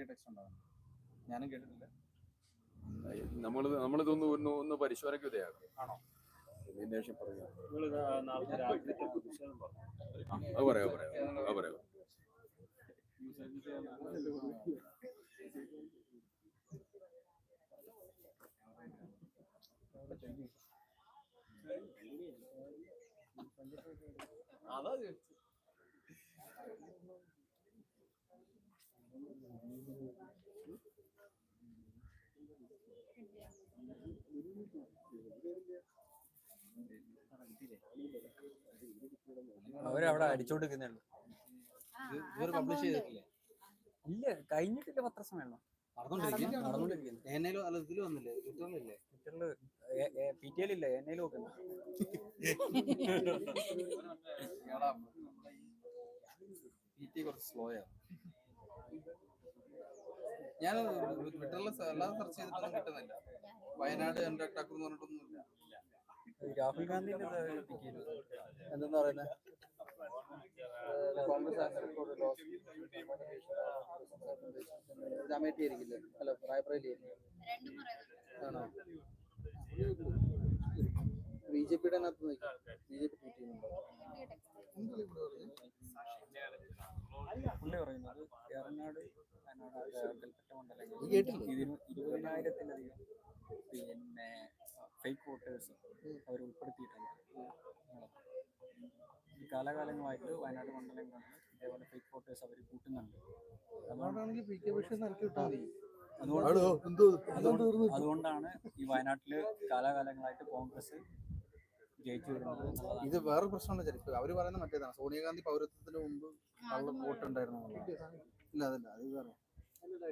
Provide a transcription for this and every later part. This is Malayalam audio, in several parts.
വീഡിയോ ടെക്സ്റ്റ് ഉണ്ടാകും ഞാനും കേട്ടിട്ടില്ല. നമ്മൾ നമ്മളിതൊന്ന് ഒന്ന് ഒന്ന് പരിശോധനയ്ക്ക് വിധേയാക്കും ആണോ? ശേഷം പറയാം. അത് പറയാം പറയാം അത് പറയാം. അതാ. അവരവിടെ അടിച്ചോണ്ടിരിക്കുന്നുണ്ട്. ഇവർ പബ്ലിഷ് ചെയ്തിട്ടില്ലേ? ഇല്ല കഴിഞ്ഞിട്ടില്ല പത്രസമ്മേളനം നടന്നുകൊണ്ടിരിക്കും നടന്നുകൊണ്ടിരിക്കുന്നു എന്നേലും അല്ല ഇതിൽ വന്നില്ലേ? ട്വിറ്ററിലില്ലേ ട്വിറ്ററിൽ പി ടി എൽ ഇല്ല എന്നേലും നോക്കുന്നു. പി കുറച്ച് ഞാൻ ട്വിറ്ററിൽ അല്ലാതെ സെർച്ച് ചെയ്തിട്ടൊന്നും കിട്ടുന്നില്ല. വയനാട് എന്റെ ആക്കും എന്ന് പറഞ്ഞിട്ടൊന്നുമില്ല. രാഹുൽ ഗാന്ധിന്റെ എന്തെന്ന് പറയുന്നത് കോൺഗ്രസ് അമേഠി ആയിരിക്കില്ലേ അല്ല റായ്പറയിലേ രണ്ടും പറയുന്നുണ്ട്. ആണോ? ബി ജെ പിയുടെ അതിനകത്ത് ബി ജെ പി ട്വീറ്റ് ചെയ്യുന്നുണ്ടോ പുള്ളി പറയുന്നത് ഇരുപതിനായിരത്തിലധികം പിന്നെ ഫേക്ക് വോട്ടേഴ്സ് അവർ ഉൾപ്പെടുത്തിയിട്ടുണ്ട്. കാലാകാലങ്ങളായിട്ട് വയനാട് മണ്ഡലങ്ങളിൽ ഇതേപോലെ ഫേക്ക് വോട്ടേഴ്സ് അവർ കൂട്ടുന്നുണ്ട്. അതുകൊണ്ടാണെങ്കിൽ പി കെ പക്ഷേ വിട്ടാൽ മതി. അതുകൊണ്ട് അതുകൊണ്ടാണ് ഈ വയനാട്ടിൽ കാലാകാലങ്ങളായിട്ട് കോൺഗ്രസ് ജയിച്ചു വരുന്നത് ഇത് വേറെ പ്രശ്നമാണ് ചെരുപ്പ് അവർ പറയുന്ന മറ്റേതാണ്. സോണിയാഗാന്ധി പൗരത്വത്തിന് മുമ്പ് വോട്ടുണ്ടായിരുന്നു. ഇല്ല അതല്ല അത്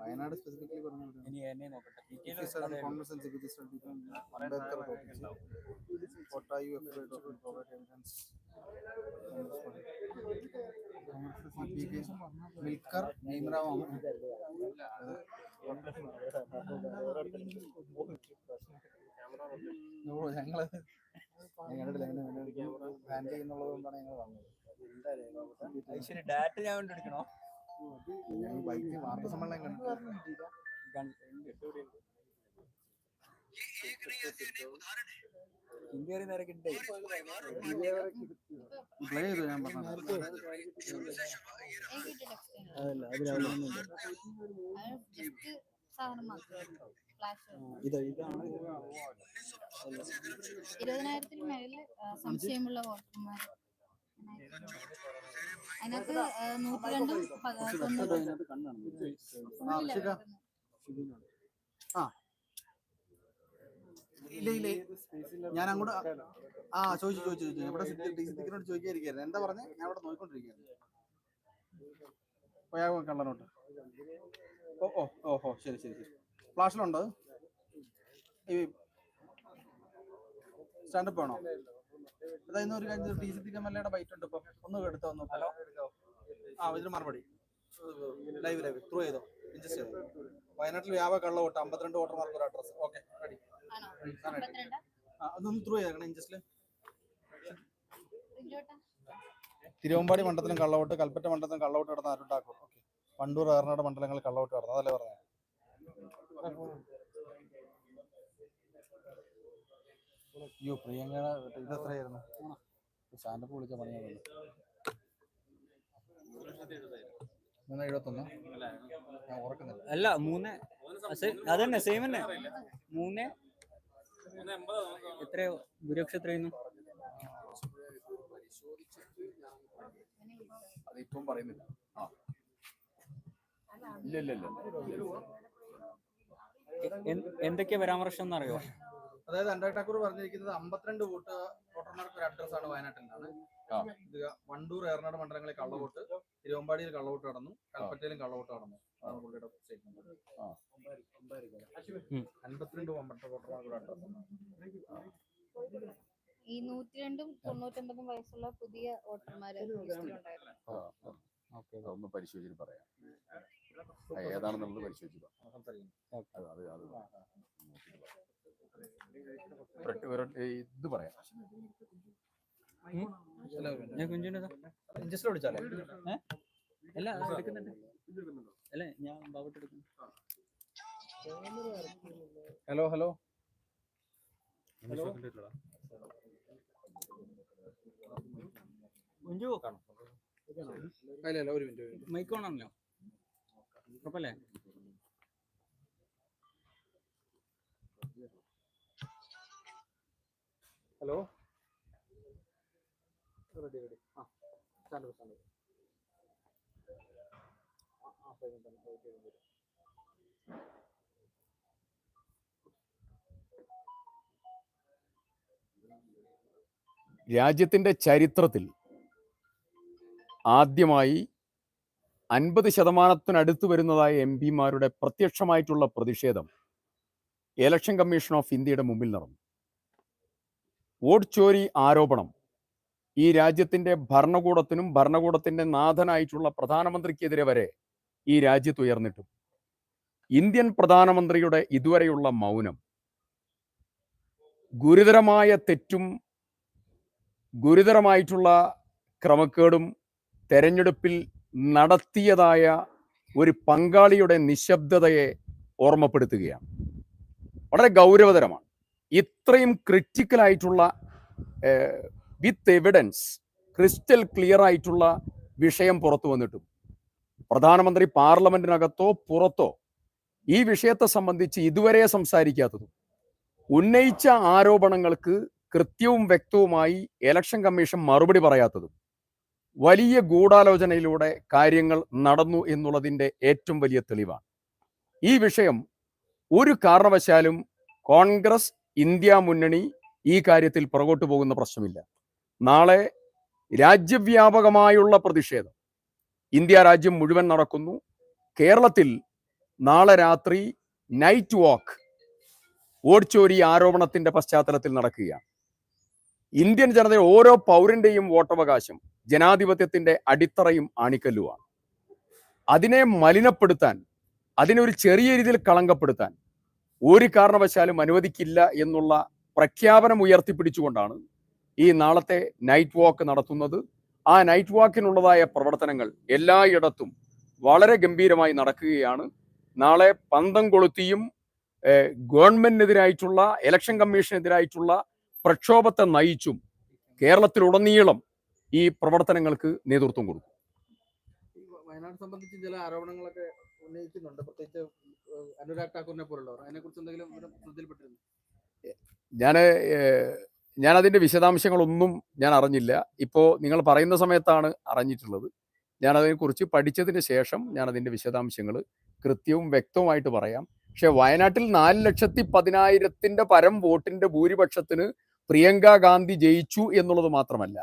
വയനാട് സ്പെസിഫിക്കലി. മിൽക്കർ ഞങ്ങൾ ഞങ്ങളുടെ ബാൻ ചെയ്യുന്നുള്ളത് കൊണ്ടാണ് ഞങ്ങൾ വന്നത്. ഡാറ്റ ഞാൻ കണ്ടുപിടിക്കണോ? വാർത്താ സമ്മേളനം കണ്ടു ഹിന്ദി പ്ലേ ചെയ്തു ഞാൻ പറഞ്ഞു അതല്ല ഇത് ഇതാണ് ഇരുപതിനായിരത്തിന് മേലെ സംശയമുള്ള വോട്ടർമാർ അതിനകത്ത് നൂറ്റി രണ്ടും. ആ ഇല്ല ഇല്ല ഞാൻ അങ്ങോട്ട് ആ ചോദിച്ചു ചോദിച്ചു ചോദിച്ചു. ഇവിടെ സിദ്ധിക്കിനോട് ചോദിക്കാതിരിക്കായിരുന്നു എന്താ പറഞ്ഞേ? ഞാൻ ഇവിടെ നോക്കിക്കൊണ്ടിരിക്കുകയായിരുന്നു പോയാ കള്ളനോട്ട്. ഓ ഓ ഓഹോ ശരി ശരി ശരി. ഫ്ലാഷിലുണ്ടോ? സ്റ്റാൻഡപ്പ് ആണോ? ഒരു കാര്യം ടി ബൈറ്റ് ഉണ്ട് ഇപ്പൊ. ഒന്ന് എടുത്തോ ഒന്ന് ഹലോ ആ ഇതിന് മറുപടി. ലൈവ് ലൈവ് ത്രൂ ചെയ്തോ. ഇൻജസ്റ്റ് ചെയ്തോ. വയനാട്ടിൽ വ്യാപക കള്ള വോട്ട്. അമ്പത്തിരണ്ട് വോട്ടർമാർക്ക് ഒരു അഡ്രസ് ഓക്കെ റെഡി ആ അതൊന്ന് ത്രൂ ചെയ്തേക്കണം തിരുവമ്പാടി മണ്ഡലത്തിലും കള്ളവോട്ട് കൽപ്പറ്റ മണ്ഡലത്തിലും കള്ളവോട്ട് നടന്ന ആരുണ്ടാക്കും? ഓക്കെ വണ്ടൂർ ഏറനാട് മണ്ഡലങ്ങളിൽ കള്ളവോട്ട് നടന്നു. അതല്ലേ പറഞ്ഞത് അയ്യോ പ്രിയങ്ക ഇത് എത്രയായിരുന്നു സ്റ്റാൻഡപ്പ് വിളിച്ച പണിയാണല്ലോ മൂന്ന് എഴുപത്തൊന്ന്? ഞാൻ ഓർക്കുന്നില്ല അല്ല മൂന്ന്. അത് അതന്നെ സെയിം തന്നെ. മൂന്ന്. എത്രയോ? ഭൂരിപക്ഷം എത്രയായിരുന്നു? അതിപ്പം പറയുന്നില്ല. ആ. ഇല്ല ഇല്ല ഇല്ല. എന്തൊക്കെയാ പരാമർശം എന്നറിയോ? അതായത് അനുരാഗ് ഠാക്കൂർ പറഞ്ഞിരിക്കുന്നത് അമ്പത്തിരണ്ട് വോട്ട് വോട്ടർമാർക്ക് ഒരു അഡ്രസ് ആണ് വയനാട്ടിലാണ്. ഇത് വണ്ടൂർ ഏറനാട് മണ്ഡലങ്ങളിൽ കള്ളവോട്ട് തിരുവമ്പാടിയിൽ കള്ളവോട്ട് നടന്നു കൽപ്പറ്റയിലും കള്ളവോട്ട് നടന്നു. അതാണ് പുള്ളിയുടെ സ്റ്റേറ്റ്മെന്റ്. അൻപത്തിരണ്ട് വോട്ടർമാർക്ക് ഒരു അഡ്രസ് ഈ നൂറ്റി രണ്ടും തൊണ്ണൂറ്റൊമ്പതും വയസ്സുള്ള പുതിയ വോട്ടർമാര് ഒന്ന് പരിശോധിച്ചിട്ട് പറയാം. ഏതാണെന്നുള്ളത് പരിശോധിച്ച് പറയാം അത് അത് അത് നോക്കിയിട്ട് പറയാം. ഒരൊറ്റ- ഒരൊറ്റ- ഇത് പറയാം. ഞാൻ വിളിച്ചാലേ? അല്ല അത് എടുക്കുന്നുണ്ട്. അല്ലേ ഞാൻ ബാബുട്ട് എടുക്കുന്നു. Hello hello. അല്ല ഒരു മിനിറ്റ് മൈക്ക് ഓണാണല്ലോ ഹലോ? Ready ready. ആ സ്റ്റാൻഡ് സ്റ്റാൻഡ് രാജ്യത്തിന്റെ ചരിത്രത്തിൽ ആദ്യമായി അൻപത് ശതമാനത്തിനടുത്ത് വരുന്നതായ എം പിമാരുടെ പ്രത്യക്ഷമായിട്ടുള്ള പ്രതിഷേധം ഇലക്ഷൻ കമ്മീഷൻ ഓഫ് ഇന്ത്യയുടെ മുമ്പിൽ നടന്നു. വോട്ട് ചോരി ആരോപണം. ഈ രാജ്യത്തിന്റെ ഭരണകൂടത്തിനും ഭരണകൂടത്തിന്റെ നാഥനായിട്ടുള്ള പ്രധാനമന്ത്രിക്കെതിരെ വരെ ഈ രാജ്യത്ത് ഉയർന്നിട്ടും. ഇന്ത്യൻ പ്രധാനമന്ത്രിയുടെ ഇതുവരെയുള്ള മൗനം. ഗുരുതരമായ തെറ്റും ഗുരുതരമായിട്ടുള്ള ക്രമക്കേടും തെരഞ്ഞെടുപ്പിൽ നടത്തിയതായ ഒരു പങ്കാളിയുടെ നിശബ്ദതയെ ഓർമ്മപ്പെടുത്തുകയാണ്. വളരെ ഗൗരവതരമാണ്. ഇത്രയും ക്രിറ്റിക്കൽ ആയിട്ടുള്ള വിത്ത് എവിഡൻസ് ക്രിസ്റ്റൽ ക്ലിയർ ആയിട്ടുള്ള വിഷയം പുറത്തു വന്നിട്ടും. പ്രധാനമന്ത്രി പാർലമെന്റിനകത്തോ പുറത്തോ ഈ വിഷയത്തെ സംബന്ധിച്ച് ഇതുവരെ സംസാരിക്കാത്തതും ഉന്നയിച്ച ആരോപണങ്ങൾക്ക് കൃത്യവും വ്യക്തവുമായി ഇലക്ഷൻ കമ്മീഷൻ മറുപടി പറയാത്തതും വലിയ ഗൂഢാലോചനയിലൂടെ കാര്യങ്ങൾ നടന്നു എന്നുള്ളതിന്റെ ഏറ്റവും വലിയ തെളിവാണ്. ഈ വിഷയം ഒരു കാരണവശാലും കോൺഗ്രസ് ഇന്ത്യ മുന്നണി ഈ കാര്യത്തിൽ പുറകോട്ട് പോകുന്ന പ്രശ്നമില്ല. നാളെ രാജ്യവ്യാപകമായുള്ള പ്രതിഷേധം. ഇന്ത്യ രാജ്യം മുഴുവൻ നടക്കുന്നു. കേരളത്തിൽ നാളെ രാത്രി നൈറ്റ് വാക്ക് ഓടിച്ചോരി ആരോപണത്തിന്റെ പശ്ചാത്തലത്തിൽ നടക്കുകയാണ്. ഇന്ത്യൻ ജനതയുടെ ഓരോ പൗരന്റെയും വോട്ടവകാശം ജനാധിപത്യത്തിന്റെ അടിത്തറയും ആണിക്കല്ലുമാണ്. അതിനെ മലിനപ്പെടുത്താൻ അതിനെ ഒരു ചെറിയ രീതിയിൽ കളങ്കപ്പെടുത്താൻ ഒരു കാരണവശാലും അനുവദിക്കില്ല എന്നുള്ള പ്രഖ്യാപനം ഉയർത്തിപ്പിടിച്ചുകൊണ്ടാണ് ഈ നാളത്തെ നൈറ്റ് വാക്ക് നടത്തുന്നത്. ആ നൈറ്റ് വാക്കിനുള്ളതായ പ്രവർത്തനങ്ങൾ എല്ലായിടത്തും വളരെ ഗംഭീരമായി നടക്കുകയാണ്. നാളെ പന്തം കൊളുത്തിയും ഗവൺമെന്റിനെതിരായിട്ടുള്ള ഇലക്ഷൻ കമ്മീഷനെതിരായിട്ടുള്ള പ്രക്ഷോഭത്തെ നയിച്ചും കേരളത്തിലുടനീളം ഈ പ്രവർത്തനങ്ങൾക്ക് നേതൃത്വം കൊടുക്കും. വയനാട് സംബന്ധിച്ച് ചില ആരോപണങ്ങളൊക്കെ ഉന്നയിക്കുന്നുണ്ട്. പ്രത്യേകിച്ച് അനുരാഗ് ഠാക്കൂറിനെ പോലുള്ളവർ. അതിനെ കുറിച്ച് എന്തെങ്കിലും ശ്രദ്ധയിൽപ്പെട്ടിരുന്നു? ഞാൻ അതിന്റെ വിശദാംശങ്ങളൊന്നും ഞാൻ അറിഞ്ഞില്ല. ഇപ്പോൾ നിങ്ങൾ പറയുന്ന സമയത്താണ് അറിഞ്ഞിട്ടുള്ളത്. ഞാൻ അതിനെക്കുറിച്ച് പഠിച്ചതിന് ശേഷം ഞാൻ അതിന്റെ വിശദാംശങ്ങൾ കൃത്യവും വ്യക്തവുമായിട്ട് പറയാം. പക്ഷേ വയനാട്ടിൽ നാല് ലക്ഷത്തി പതിനായിരത്തിന്റെ പരം വോട്ടിന്റെ ഭൂരിപക്ഷത്തിന് പ്രിയങ്ക ഗാന്ധി ജയിച്ചു എന്നുള്ളത് മാത്രമല്ല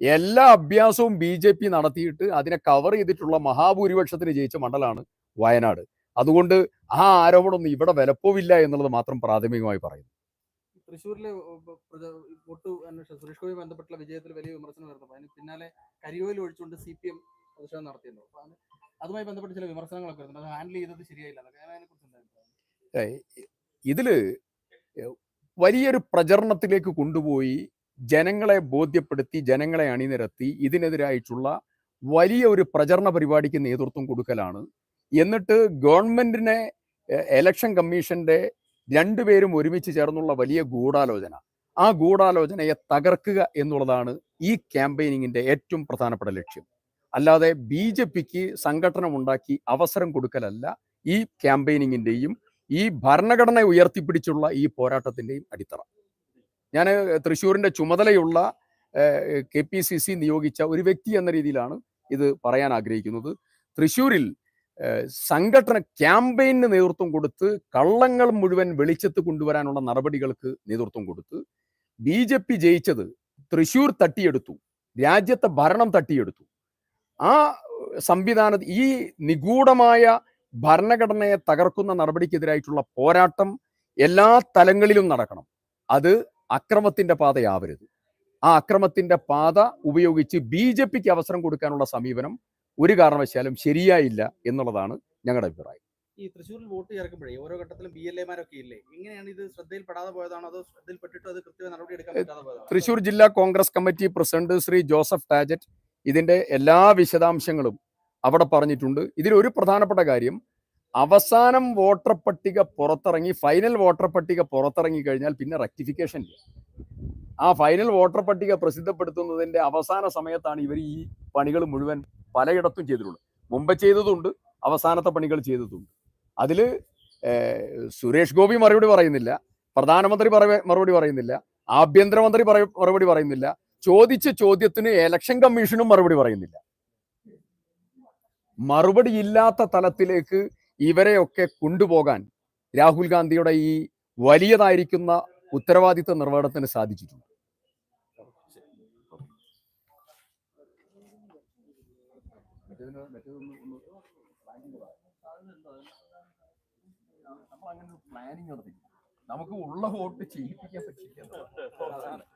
എല്ലാ അഭ്യാസവും ബി ജെ പി നടത്തിയിട്ട് അതിനെ കവർ ചെയ്തിട്ടുള്ള മഹാഭൂരിപക്ഷത്തിന് ജയിച്ച മണ്ഡലമാണ് വയനാട്. അതുകൊണ്ട് ആ ആരോപണമൊന്നും ഇവിടെ വിലപ്പോവില്ല എന്നുള്ളത് മാത്രം പ്രാഥമികമായി പറയുന്നു. തൃശ്ശൂരിലെ വോട്ട് അന്വേഷണം സുരേഷ് ഗോപി ബന്ധപ്പെട്ടുള്ള വിജയത്തിൽ വലിയ വിമർശനം വരുന്നു അതിന് പിന്നാലെ കരിയോയിൽ ഒഴിച്ചുകൊണ്ട് സി പി എം പ്രതിഷേധം നടത്തിയല്ലോ അതുമായി ബന്ധപ്പെട്ട് ചില വിമർശനങ്ങളൊക്കെ വരുന്നുണ്ട്. അത് ഹാൻഡിൽ ചെയ്തത് ശരിയായില്ല. അതിനെക്കുറിച്ച് ഇതിൽ വലിയൊരു പ്രചരണത്തിലേക്ക് കൊണ്ടുപോയി ജനങ്ങളെ ബോധ്യപ്പെടുത്തി ജനങ്ങളെ അണിനിരത്തി ഇതിനെതിരായിട്ടുള്ള വലിയ ഒരു പ്രചരണ പരിപാടിക്ക് നേതൃത്വം കൊടുക്കലാണ് എന്നിട്ട് ഗവൺമെന്റിനെ എലക്ഷൻ കമ്മീഷന്റെ രണ്ടുപേരും ഒരുമിച്ച് ചേർന്നുള്ള വലിയ ഗൂഢാലോചന. ആ ഗൂഢാലോചനയെ തകർക്കുക എന്നുള്ളതാണ് ഈ ക്യാമ്പയിനിങ്ങിന്റെ ഏറ്റവും പ്രധാനപ്പെട്ട ലക്ഷ്യം. അല്ലാതെ ബി ജെ പിക്ക് സംഘടന ഉണ്ടാക്കി അവസരം കൊടുക്കലല്ല ഈ ക്യാമ്പയിനിങ്ങിന്റെയും ഈ ഭരണഘടന ഉയർത്തിപ്പിടിച്ചുള്ള ഈ പോരാട്ടത്തിന്റെയും അടിത്തറ. ഞാൻ തൃശ്ശൂരിന്റെ ചുമതലയുള്ള കെ പി സി സി നിയോഗിച്ച ഒരു വ്യക്തി എന്ന രീതിയിലാണ് ഇത് പറയാൻ ആഗ്രഹിക്കുന്നത്. തൃശ്ശൂരിൽ സംഘടന ക്യാമ്പയിന് നേതൃത്വം കൊടുത്ത് കള്ളങ്ങൾ മുഴുവൻ വെളിച്ചത്ത് കൊണ്ടുവരാനുള്ള നടപടികൾക്ക് നേതൃത്വം കൊടുത്ത് ബി ജെ പി ജയിച്ചത് തൃശൂർ തട്ടിയെടുത്തു രാജ്യത്തെ ഭരണം തട്ടിയെടുത്തു. ആ സംവിധാന ഈ നിഗൂഢമായ ഭരണഘടനയെ തകർക്കുന്ന നടപടിക്കെതിരായിട്ടുള്ള പോരാട്ടം എല്ലാ തലങ്ങളിലും നടക്കണം. അത് അക്രമത്തിന്റെ പാതയാവരുത്. ആ അക്രമത്തിന്റെ പാത ഉപയോഗിച്ച് ബി ജെ പിക്ക് അവസരം കൊടുക്കാനുള്ള സമീപനം ഒരു കാരണവശാലും ശരിയായില്ല എന്നുള്ളതാണ് ഞങ്ങളുടെ അഭിപ്രായം. ഈ തൃശ്ശൂരിൽ വോട്ട് ചേർക്കുമ്പോഴേ ഓരോ ഘട്ടത്തിലും ബി എൽ എമാരൊക്കെ ഇല്ലേ? എങ്ങനെയാണ് ഇത് ശ്രദ്ധയിൽപ്പെടാതെ പോയതാണോ? അതോ ശ്രദ്ധയിൽപ്പെട്ടിട്ട് അത് കൃത്യമായി നടപടി എടുക്കാൻ പറ്റാതെ പോയതാണോ? തൃശൂർ ജില്ലാ Congress committee president Shri Joseph Tajet ഇതിന്റെ എല്ലാ വിശദാംശങ്ങളും അവിടെ പറഞ്ഞിട്ടുണ്ട്. ഇതിലൊരു പ്രധാനപ്പെട്ട കാര്യം അവസാനം വോട്ടർ പട്ടിക പുറത്തിറങ്ങി ഫൈനൽ വോട്ടർ പട്ടിക പുറത്തിറങ്ങി കഴിഞ്ഞാൽ പിന്നെ റെക്ടിഫിക്കേഷൻ ഇല്ല. ആ ഫൈനൽ വോട്ടർ പട്ടിക പ്രസിദ്ധപ്പെടുത്തുന്നതിന്റെ അവസാന സമയത്താണ് ഇവർ ഈ പണികൾ മുഴുവൻ പലയിടത്തും ചെയ്തിട്ടുള്ളത്. മുമ്പ് ചെയ്തതുണ്ട് അവസാനത്തെ പണികൾ ചെയ്തതുണ്ട്. അതിൽ സുരേഷ് ഗോപി മറുപടി പറയുന്നില്ല പ്രധാനമന്ത്രി മറുപടി പറയുന്നില്ല ആഭ്യന്തരമന്ത്രി മറുപടി പറയുന്നില്ല ചോദിച്ച ചോദ്യത്തിന് ഇലക്ഷൻ കമ്മീഷനും മറുപടി പറയുന്നില്ല. മറുപടി ഇല്ലാത്ത തലത്തിലേക്ക് ഇവരെയൊക്കെ കൊണ്ടുപോകാൻ രാഹുൽ ഗാന്ധിയുടെ ഈ വലിയതായിരിക്കുന്ന ഉത്തരവാദിത്ത നിർവഹണത്തിന് സാധിച്ചിട്ടുണ്ട്. നമ്മൾ അങ്ങനെ പ്ലാനിങ് നടത്തി നമുക്ക് ഉള്ള വോട്ട് ചെയ്യിപ്പിക്കാൻ പറ്റില്ല.